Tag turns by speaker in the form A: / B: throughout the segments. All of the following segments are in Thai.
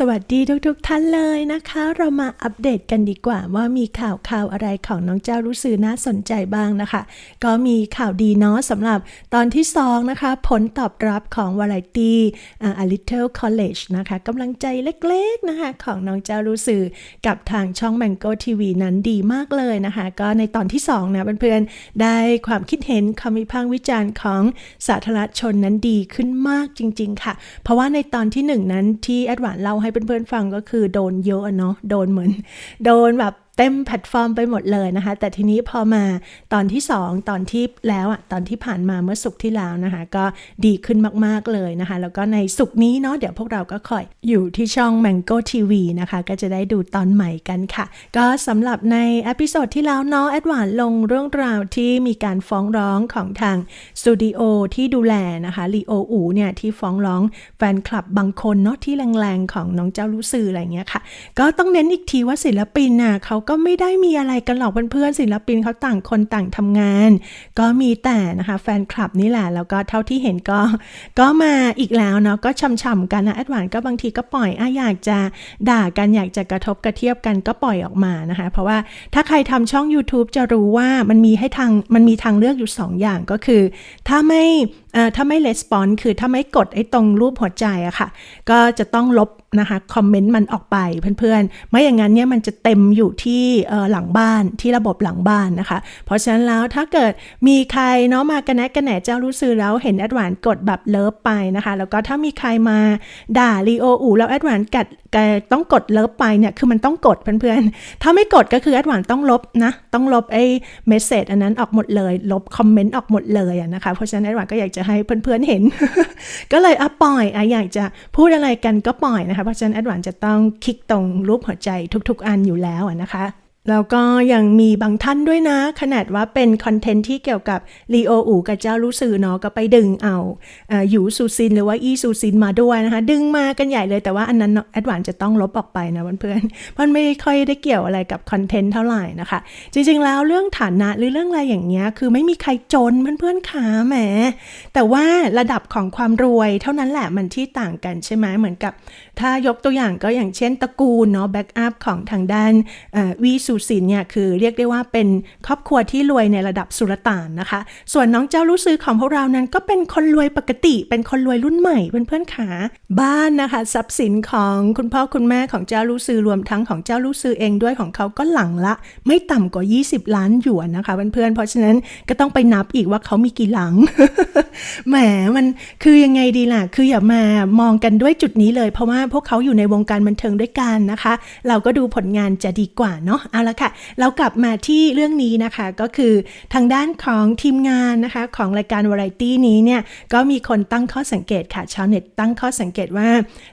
A: สวัสดีทุกๆทท่านเลยนะคะ เรามาอัปเดตกันดีกว่าว่ามีข่าวข่าวอะไรของน้องเจ้ารู้สึกน่าสนใจบ้างนะคะ ก็มีข่าวดีเนาะสำหรับตอนที่ 2 นะคะ ผลตอบรับของ Variety อ่า A Little College นะคะกำลังใจเล็กๆนะคะ ของน้องเจ้ารู้สึกกับทางช่อง Mango TV นั้นดีมากเลยนะคะ ก็ในตอนที่2นะเพื่อนๆได้ความคิดเห็นคำวิพากษ์วิจารณ์ของสาธารณชนนั้นดีขึ้นมากจริง ๆ ค่ะ เพราะว่าในตอนที่ 1 นั้นที่แอดวานเล่าให้เพื่อนๆฟังก็คือโดนเยอะเนาะโดนเหมือน โดนแบบ เต็มแพลตฟอร์มไปหมดเลยนะคะ แต่ทีนี้พอมาตอนที่ 2 ตอนที่แล้วอะตอนที่ผ่านมาเมื่อสุกร์ที่แล้วนะคะ ก็ดีขึ้นมาก ๆ เลยนะคะ แล้วก็ในสุกร์นี้เนาะเดี๋ยวพวกเราก็คอยอยู่ที่ช่อง Mango TV นะคะ ก็จะได้ดูตอนใหม่กันค่ะ ก็สำหรับในอพิโซดที่แล้วเนาะแอดวานลงเรื่องราวที่มีการฟ้องร้องของทางสตูดิโอที่ดูแลนะคะลีโออูเนี่ยที่ฟ้องร้องแฟนคลับบางคนเนาะที่แรงๆของน้องเจ้ารู้สื่ออะไรเงี้ยค่ะ ก็ต้องเน้นอีกทีว่าศิลปินน่ะเขาก็ไม่ได้มีอะไรกันหรอกเพื่อนๆศิลปินเขาต่างคนต่างทำงาน ก็มีแต่นะคะแฟนคลับนี่แหละแล้วก็เท่าที่เห็นก็ ก็มาอีกแล้วเนาะก็ช่ำๆกันนะแอดวานก็บางทีก็ปล่อยอะอยากจะด่ากันอยากจะกระทบกระเทียบกันก็ปล่อยออกมานะคะ เพราะว่าถ้าใครทำช่อง YouTube จะรู้ว่ามันมีให้ทางมันมีทางเลือกอยู่ 2 อย่างก็คือ ถ้าไม่ถ้าไม่レスปอนคือถ้าไม่กดไอ้ตรงรูปหัวใจอะค่ะ ก็จะต้องลบนะคะคอมเมนต์มันออกไปเพื่อนๆ ไม่อย่างนั้นเนี่ยมันจะเต็มอยู่ที่เอ่หลังบ้านที่ระบบหลังบ้านนะคะ เพราะฉะนั้นแล้วถ้าเกิดมีใครเนาะมากระแนะกระแหนเจ้ารู้สึกแล้วเห็นแอดวานกดแบบเลิฟไปนะคะ แล้วก็ถ้ามีใครมาด่าลีโออูแล้วแอดวานกัดต้องกดเลิฟไปเนี่ยคือมันต้องกดเพื่อนๆ ถ้าไม่กดก็คือแอดวานต้องลบนะ ต้องลบไอ้เมสเซจอันนั้นออกหมดเลย ลบคอมเมนต์ออกหมดเลยนะคะ เพราะฉะนั้นแอดวานก็อยากจะให้เพื่อนๆเห็น ก็เลยอะปล่อยอะอยากจะพูดอะไรกันก็ปล่อยนะคะ เพราะฉะนั้นแอดวานจะต้องคลิกตรงรูปหัวใจทุกๆ อันอยู่แล้วนะคะ แล้วก็ยังมีบางท่านด้วยนะ ขนาดว่าเป็นคอนเทนต์ที่เกี่ยวกับลีโออูกับเจ้ารู้สื่อเนาะก็ไปดึงเอาอยู่ซูซินหรือว่าอีซูซินมาด้วยนะคะ ดึงมากันใหญ่เลยแต่ว่าอันนั้นแอดวานจะต้องลบออกไปนะเพื่อนๆเพราะมันไม่ค่อยได้เกี่ยวอะไรกับคอนเทนต์เท่าไหร่นะคะ จริงๆแล้วเรื่องฐานะหรือเรื่องอะไรอย่างเงี้ยคือไม่มีใครจนเพื่อนๆขาแหม แต่ว่าระดับของความรวยเท่านั้นแหละมันที่ต่างกันใช่ไหมเหมือนกับ ถ้ายกตัวอย่างก็อย่างเช่นตระกูลเนาะแบ็กอัพของทางด้านเอู่ซินเนี่ยคือเรียกได้ว่าเป็นครอบครัวที่รวยในระดับสุลต่านนะคะ ส่วนน้องเจ้ารู้ซื้อของพวกเรานั้นก็เป็นคนรวยปกติ เป็นคนรวยรุ่นใหม่เพื่อนๆขาบ้านนะคะทรัพย์สินของคุณพ่อคุณแม่ของเจ้ารู้ซื้อรวมทั้งของเจ้ารู้ซื้อเองด้วยของเขาก็หลังละ ไม่ต่ำกว่า 20 ล้านหยวนนะคะเพื่อนๆเพราะฉะนั้นก็ต้องไปนับอีกว่าเขามีกี่หลังแหมมันคือยังไงดีล่ะ คืออย่ามามองกันด้วยจุดนี้เลย เพราะว่าพวกเขาอยู่ในวงการบันเทิงด้วยกันนะคะ เราก็ดูผลงานจะดีกว่าเนาะเอาละค่ะ เรากลับมาที่เรื่องนี้นะคะก็คือทางด้านของทีมงานนะคะของรายการวาไรตี้นี้เนี่ยก็มีคนตั้งข้อสังเกตค่ะชาวเน็ตตั้งข้อสังเกตว่า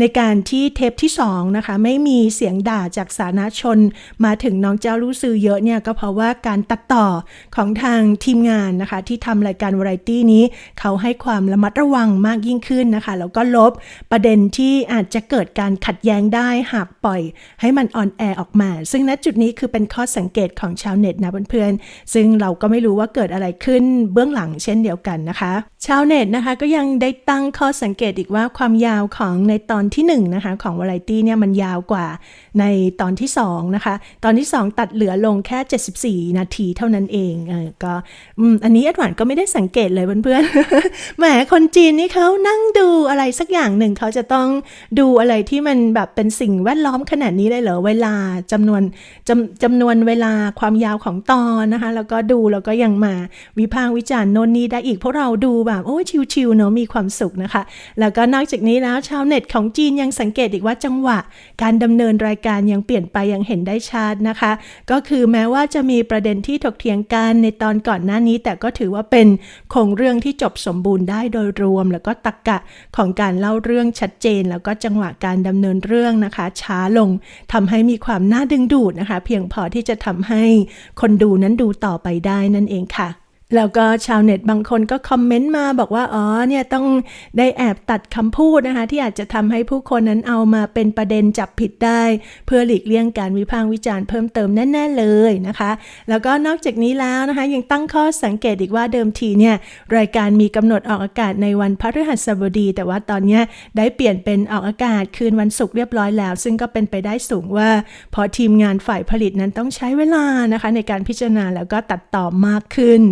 A: ในการที่เทปที่2นะคะไม่มีเสียงด่าจากสาธารณชน มาถึงน้องเจ้ารู้สื่อเยอะเนี่ยก็เพราะว่าการตัดต่อของทางทีมงานนะคะที่ทำรายการวาไรตี้นี้ เขาให้ความระมัดระวังมากยิ่งขึ้นนะคะแล้วก็ลบประเด็นที่อาจจะเกิดการขัดแย้งได้หากปล่อย ให้มันออนแอร์ออกมา ซึ่งณจุดนี้คือเป็นข้อสังเกตของชาวเน็ตนะเพื่อนๆ ซึ่งเราก็ไม่รู้ว่าเกิดอะไรขึ้นเบื้องหลังเช่นเดียวกันนะคะ ชาวเน็ตนะคะก็ยังได้ตั้งข้อสังเกตอีกว่าความยาวของในตอนที่1นงนะคะของวาไรตี้เนี่ยมันยาวกว่าในตอนที่2นะคะตอนที่ 2 ตัดเหลือลงแค่ 74 นาทีเท่านั้นเองเออก็อันนี้แอดวานก็ไม่ได้สังเกตเลยเพื่อนๆแหมคนจีนนี่เขานั่งดูอะไรสักอย่างหนึ่งเขาจะต้องดูอะไรที่มันแบบเป็นสิ่งแวดล้อมขนาดนี้เลยเหรอเวลาจำนวนจำจำนวนเวลาความยาวของตอนนะคะแล้วก็ดูแล้วก็ยังมาวิพากษ์วิจารณ์โน่นนี่ได้อีกพวกเราดูแบบโอ้ชิวๆเนาะมีความสุขนะคะ แล้วก็นอกจากนี้แล้วชาวเน็ตของจีนยังสังเกตอีกว่าจังหวะ การดำเนินรายการยังเปลี่ยนไปยังเห็นได้ชัดนะคะ ก็คือแม้ว่าจะมีประเด็นที่ถกเถียงกันในตอนก่อนหน้านี้ แต่ก็ถือว่าเป็นโครงเรื่องที่จบสมบูรณ์ได้โดยรวม แล้วก็ตรกกะของการเล่าเรื่องชัดเจน แล้วก็จังหวะการดำเนินเรื่องนะคะ ช้าลงทำให้มีความน่าดึงดูดนะคะ เพียงพอที่จะทำให้คนดูนั้นดูต่อไปได้นั่นเองค่ะ แล้วก็ชาวเน็ตบางคนก็คอมเมนต์มาบอกว่า อ๋อเนี่ยต้องได้แอบตัดคำพูดนะคะ ที่อาจจะทำให้ผู้คนนั้นเอามาเป็นประเด็นจับผิดได้ เพื่อหลีกเลี่ยงการวิพากษ์วิจารณ์เพิ่มเติมแน่ๆเลยนะคะ แล้วก็นอกจากนี้แล้วนะคะ ยังตั้งข้อสังเกตอีกว่าเดิมทีเนี่ย รายการมีกำหนดออกอากาศในวันพฤหัสบดี แต่ว่าตอนนี้ได้เปลี่ยนเป็นออกอากาศคืนวันศุกร์เรียบร้อยแล้ว ซึ่งก็เป็นไปได้สูงว่าเพอทีมงานฝ่ายผลิตนั้นต้องใช้เวลานะคะ ในการพิจารณาแล้วก็ตัดต่อมากขึ้น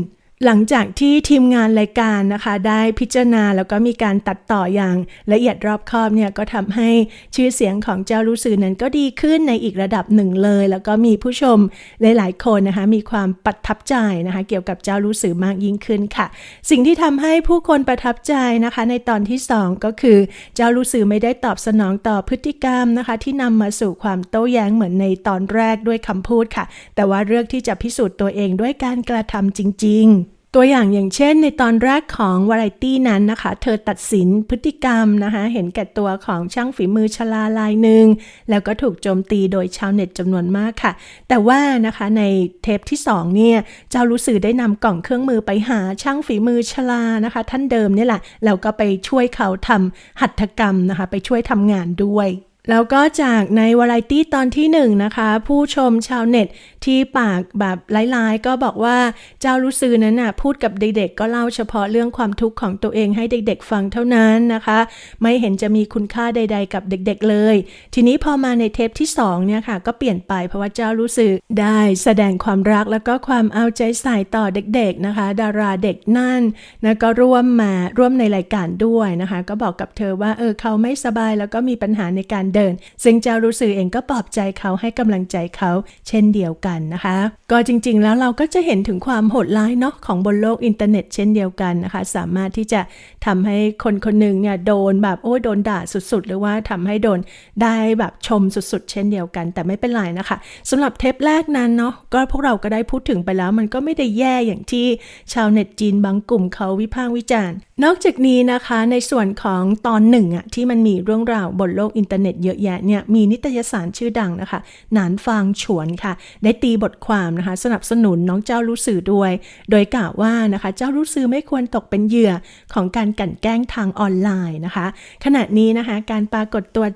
A: หลังจากที่ทีมงานรายการนะคะ ได้พิจารณาแล้วก็มีการตัดต่ออย่างละเอียดรอบคอบเนี่ยก็ทำให้ชื่อเสียงของเจ้ารู้สื่อนั้นก็ดีขึ้นในอีกระดับหนึ่งเลย แล้วก็มีผู้ชมหลาย ๆ คนนะคะ มีความประทับใจนะคะ เกี่ยวกับเจ้ารู้สื่อมากยิ่งขึ้นค่ะ สิ่งที่ทำให้ผู้คนประทับใจนะคะ ในตอนที่ 2 ก็คือเจ้ารู้สื่อไม่ได้ตอบสนองต่อพฤติกรรมนะคะ ที่นำมาสู่ความโต้แย้งเหมือนในตอนแรกด้วยคำพูดค่ะ แต่ว่าเลือกที่จะพิสูจน์ตัวเองด้วยการกระทำจริง ๆ ตัวอย่างอย่างเช่นในตอนแรกของวาไรตี้นั้นนะคะ เธอตัดสินพฤติกรรมนะคะ เห็นแก่ตัวของช่างฝีมือชลาลายหนึ่ง แล้วก็ถูกโจมตีโดยชาวเน็ตจำนวนมากค่ะ แต่ว่านะคะในเทปที่ 2 เนี่ย เจ้ารู้สื่อได้นำกล่องเครื่องมือไปหาช่างฝีมือชลานะคะ ท่านเดิมนี่แหละแล้วก็ไปช่วยเขาทำหัตถกรรมนะคะ ไปช่วยทำงานด้วย แล้วก็จากในวาไรตี้ตอนที่หนึ่งนะคะ ผู้ชมชาวเน็ตที่ปากแบบร้ายๆก็บอกว่าเจ้ารู้ซือนั้นน่ะพูดกับเด็กๆ ก็เล่าเฉพาะเรื่องความทุกข์ของตัวเองให้เด็กๆ ฟังเท่านั้นนะคะ ไม่เห็นจะมีคุณค่าใด ๆ กับเด็กๆเลย ทีนี้พอมาในเทปที่2เนี่ยค่ะก็เปลี่ยนไปเพราะว่าเจ้ารู้สึกได้แสดงความรักแล้วก็ความเอาใจใส่ต่อเด็กๆนะคะ ดาราเด็กนั่นนะก็ร่วมมาร่วมในรายการด้วยนะคะ ก็บอกกับเธอว่าเออเขาไม่สบายแล้วก็มีปัญหาในการเดิน ซึ่งเจ้ารู้สึกเองก็ปลอบใจเขาให้กำลังใจเขา เช่นเดียวกันนะคะ ก็จริงๆ แล้วเราก็จะเห็นถึงความโหดร้ายเนาะของบนโลกอินเทอร์เน็ตเช่นเดียวกันนะคะ สามารถที่จะทำให้คนคนหนึ่งเนี่ยโดนแบบโอ้โดนด่าสุดๆ หรือว่าทำให้โดนได้แบบชมสุดๆ เช่นเดียวกัน แต่ไม่เป็นไรนะคะสำหรับเทปแรกนั้นเนาะก็พวกเราก็ได้พูดถึงไปแล้ว มันก็ไม่ได้แย่อย่างที่ชาวเน็ตจีนบางกลุ่มเขาวิพากษ์วิจารณ์นอกจากนี้นะคะในส่วนของตอนหนึ่งอะที่มันมีเรื่องราวบนโลกอินเทอร์เน็ตเยอะแยะเนี่ยมีนิตยสารชื่อดังนะคะ หนานฟางฉวนค่ะ ได้ตีบทความนะคะ สนับสนุนน้องเจ้ารู้สื่อด้วย โดยกล่าวว่านะคะ เจ้ารู้สื่อไม่ควรตกเป็นเหยื่อของการกลั่นแกล้งทางออนไลน์นะคะ ขณะนี้นะคะการปรากฏตัว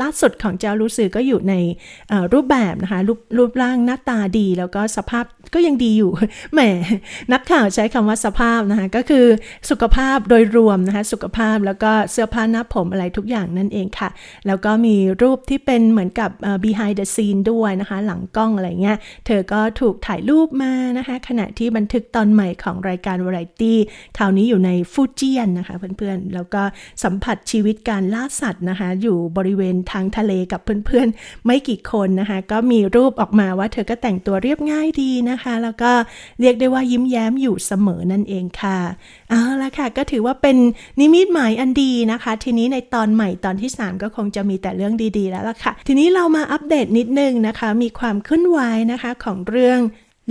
A: ล่าสุดของเจ้ารู้สื่อก็อยู่ในรูปแบบนะคะรรูปร่างหน้าตาดี แล้วก็สภาพก็ยังดีอยู่แหมนักข่าวใช้คำว่าสภาพนะคะก็คือสุขภาพโดยรวมนะคะสุขภาพแล้วก็เสื้อผ้าหน้าผมอะไรทุกอย่างนั่นเองค่ะ แล้วก็มีรูปที่เป็นเหมือนกับ behind the scene ด้วยนะคะ หลังกล้องอะไรเงี้ย เธอก็ถูกถ่ายรูปมานะคะ ขณะที่บันทึกตอนใหม่ของรายการวาไรตี้คราวนี้อยู่ในฟูเจียนนะคะเพื่อนๆ แล้วก็สัมผัสชีวิตการล่าสัตว์นะคะ อยู่บริเวณทางทะเลกับเพื่อนๆ ไม่กี่คนนะคะ ก็มีรูปออกมาว่าเธอก็แต่งตัวเรียบง่ายดีนะคะ แล้วก็เรียกได้ว่ายิ้มแย้มอยู่เสมอนั่นเองค่ะ เอาละค่ะ ก็ถือว่าเป็นนิมิตหมายอันดีนะคะ ทีนี้ในตอนใหม่ตอนที่ 3 ก็คงจะมีแต่เรื่องดีๆแล้วล่ะค่ะ ทีนี้เรามาอัปเดตนิดนึงนะคะ มีความเคลื่อนไหวนะคะของเรื่อง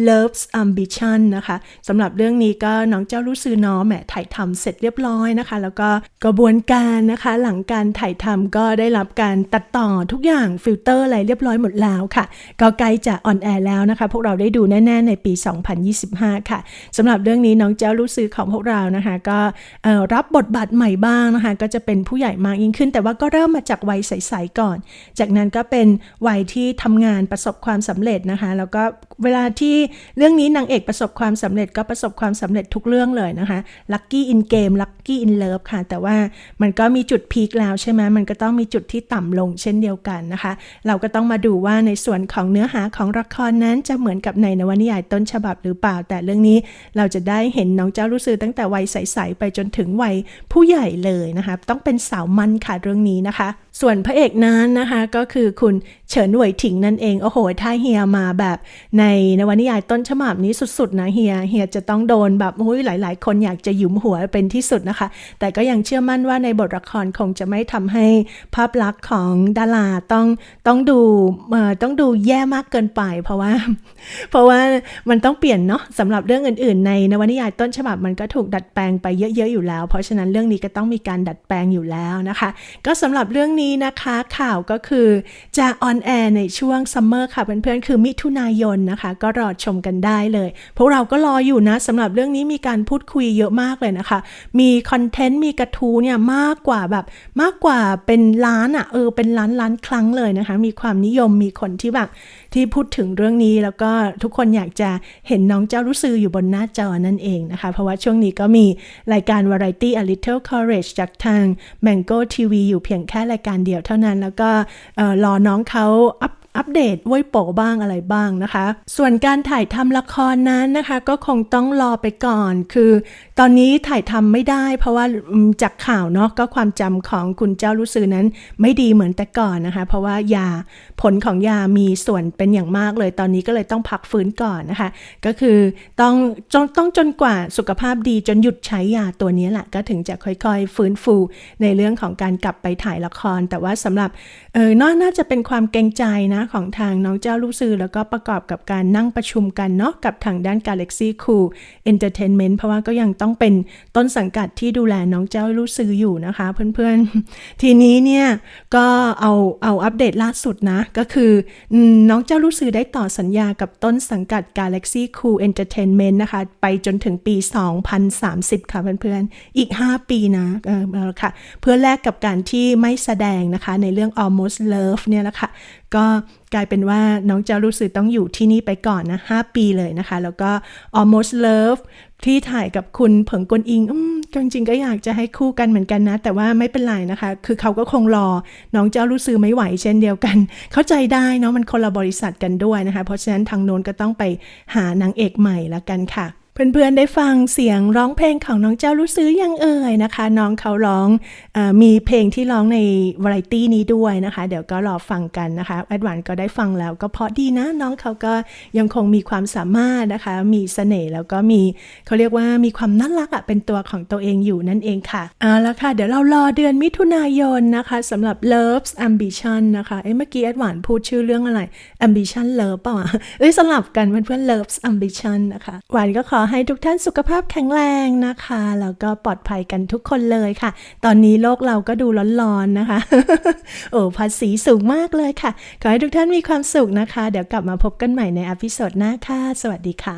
A: Love's Ambition นะคะสำหรับเรื่องนี้ก็น้องเจ้ารู้ซื้อน้อแหมถ่ายทำเสร็จเรียบร้อยนะคะ แล้วก็กระบวนการนะคะ หลังการถ่ายทำก็ได้รับการตัดต่อทุกอย่างฟิลเตอร์อะไรเรียบร้อยหมดแล้วค่ะ ก็ใกล้จะออนแอร์แล้วนะคะ พวกเราได้ดูแน่ๆในปี 2025 ค่ะสำหรับเรื่องนี้น้องเจ้ารู้ซื้อของพวกเรานะคะ ก็รับบทบาทใหม่บ้างนะคะ ก็จะเป็นผู้ใหญ่มากยิ่งขึ้น แต่ว่าก็เริ่มมาจากวัยใสๆก่อน จากนั้นก็เป็นวัยที่ทำงานประสบความสำเร็จนะคะ แล้วก็เวลาที่เรื่องนี้นางเอกประสบความสำเร็จก็ประสบความสำเร็จทุกเรื่องเลยนะคะ Lucky in Game Lucky in Love ค่ะ แต่ว่ามันก็มีจุดพีคแล้วใช่ไหมมันก็ต้องมีจุดที่ต่ำลงเช่นเดียวกันนะคะ เราก็ต้องมาดูว่าในส่วนของเนื้อหาของละครนั้นจะเหมือนกับในนวนิยายต้นฉบับหรือเปล่า แต่เรื่องนี้เราจะได้เห็นน้องเจ้ารู้สึกตั้งแต่วัยใสๆไปจนถึงวัยผู้ใหญ่เลยนะคะ ต้องเป็นสาวมันค่ะเรื่องนี้นะคะ ส่วนพระเอกนั้นนะคะก็คือคุณเฉินหวยถิงนั่นเอง โอ้โห ถ้าเฮียมาแบบในนวนิยายต้นฉบับนี้สุดๆนะเฮีย เฮียจะต้องโดนแบบโอ้ยหลาย ๆ คนอยากจะหยุมหัวเป็นที่สุดนะคะ แต่ก็ยังเชื่อมั่นว่าในบทละครคงจะไม่ทำให้ภาพลักษณ์ของดาราต้องต้องดูเอ่อต้องดูแย่มากเกินไป เพราะว่า เพราะว่ามันต้องเปลี่ยนเนาะสำหรับเรื่องอื่น ๆ ในนวนิยายต้นฉบับมันก็ถูกดัดแปลงไปเยอะ ๆ อยู่แล้ว เพราะฉะนั้นเรื่องนี้ก็ต้องมีการดัดแปลงอยู่แล้วนะคะ ก็สำหรับเรื่องนี้นี้นะคะข่าวก็คือจะออนแอร์ในช่วงซัมเมอร์ค่ะเพื่อนๆ คือมิถุนายนนะคะ ก็รอชมกันได้เลย พวกเราก็รออยู่นะสำหรับเรื่องนี้มีการพูดคุยเยอะมากเลยนะคะ มีคอนเทนต์มีกระทู้เนี่ยมากกว่าแบบมากกว่าเป็นล้านอะ่ะเออเป็นล้านล้านครั้งเลยนะคะ มีความนิยมมีคนที่แบบที่พูดถึงเรื่องนี้แล้วก็ทุกคนอยากจะเห็นน้องเจ้ารู้ซืออยู่บนหน้าจอนั่นเองนะคะ เพราะว่าช่วงนี้ก็มีรายการ Variety A Little Courage จากทาง Mango TV อยู่เพียงแค่รายการเดียวเท่านั้น แล้วก็เอ่อรอน้องเขาอัป อัปเดตว้ยโปะบ้างอะไรบ้างนะคะ ส่วนการถ่ายทำละครนั้นนะคะ ก็คงต้องรอไปก่อน คือตอนนี้ถ่ายทำไม่ได้ เพราะว่าจากข่าวเนาะก็ความจำของคุณเจ้ารู้สือนั้น ไม่ดีเหมือนแต่ก่อนนะคะ เพราะว่ายาผลของยามีส่วนเป็นอย่างมากเลย ตอนนี้ก็เลยต้องพักฟื้นก่อนนะคะ ก็คือต้องจนต้องจนกว่าสุขภาพดีจนหยุดใช้ยาตัวนี้แหละก็ถึงจะค่อยๆ ฟื้นฟูในเรื่องของการกลับไปถ่ายละคร แต่ว่าสำหรับเออนาน่าจะเป็นความเกรงใจนะของทางน้องเจ้าลูกซื้อแล้วก็ประกอบกับการนั่งประชุมกันเนาะกับทางด้าน Galaxy Cool Entertainment เพราะว่าก็ยังต้องเป็นต้นสังกัดที่ดูแลน้องเจ้าลูกซื้ออยู่นะคะ เพื่อนๆ ทีนี้เนี่ยก็เอาเอาอัปเดตล่าสุดนะ ก็คือน้องเจ้าลูกซื้อได้ต่อสัญญากับต้นสังกัด Galaxy Cool Entertainment นะคะ ไปจนถึงปี 2030 ค่ะเพื่อนๆ อีก 5 ปีนะเออเค่ะเพื่อแลกกับการที่ไม่แสดงนะคะในเรื่อง Almost Love เนี่ยแหละค่ะก็กลายเป็นว่าน้องเจ้ารู้สึกต้องอยู่ที่นี่ไปก่อนนะ 5 ปีเลยนะคะ แล้วก็ Almost Love ที่ถ่ายกับคุณเผิงกวนอิงอืมจริงๆก็อยากจะให้คู่กันเหมือนกันนะ แต่ว่าไม่เป็นไรนะคะ คือเขาก็คงรอ น้องเจ้ารู้สึกไม่ไหวเช่นเดียวกัน เข้าใจได้เนาะมันคนละบริษัทกันด้วยนะคะ เพราะฉะนั้นทางโน้นก็ต้องไปหานางเอกใหม่ละกันค่ะ เพื่อนๆได้ฟังเสียงร้องเพลงของน้องเจ้ารู้ซื้อยังเอ่ยนะคะ น้องเขาร้องอมีเพลงที่ร้องในวาไรตี้นี้ด้วยนะคะ เดี๋ยวก็รอฟังกันนะคะแอดวานก็ได้ฟังแล้วก็เพราะดีนะน้องเขาก็ยังคงมีความสามารถนะคะ มีเสน่ห์แล้วก็มีเขาเรียกว่ามีความน่ารักอะเป็นตัวของตัวเองอยู่นั่นเองค่ะเอาละค่ะ เดี๋ยวเรารอเดือนมิถุนายนนะคะสำหรับ Love's Ambition นะคะเอ้เมื่อกี้แอดวานพูดชื่อเรื่องอะไร Ambition Love เปล่าอะเอ้ยสลับกันเพื่อนๆ Love's Ambition นะคะหวานก็ขอให้ทุกท่านสุขภาพแข็งแรงนะคะ แล้วก็ปลอดภัยกันทุกคนเลยค่ะ ตอนนี้โลกเราก็ดูร้อนๆนะคะ โอ้ภาษีสูงมากเลยค่ะ ขอให้ทุกท่านมีความสุขนะคะ เดี๋ยวกลับมาพบกันใหม่ในอพิโซดหน้าค่ะ สวัสดีค่ะ